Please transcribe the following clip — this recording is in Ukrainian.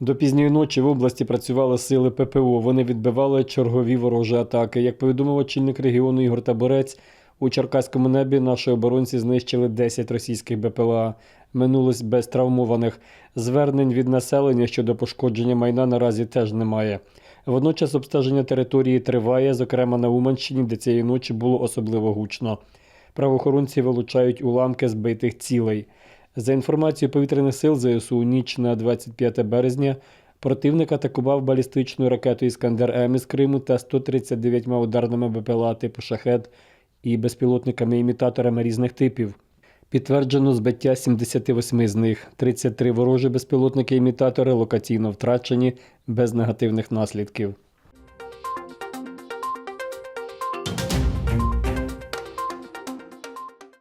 До пізньої ночі в області працювали сили ППО. Вони відбивали чергові ворожі атаки. Як повідомив очільник регіону Ігор Таборець, у Черкаському небі наші оборонці знищили 10 російських БПЛА. Минулось без травмованих. Звернень від населення щодо пошкодження майна наразі теж немає. Водночас обстеження території триває, зокрема на Уманщині, де цієї ночі було особливо гучно. Правоохоронці вилучають уламки збитих цілей. За інформацією повітряних сил ЗСУ у ніч на 25 березня противник атакував балістичною ракетою Іскандер М із Криму та 139 ударними БПЛА типу шахет і безпілотниками-імітаторами різних типів. Підтверджено збиття 78 з них. 33 ворожі безпілотники-імітатори локаційно втрачені без негативних наслідків.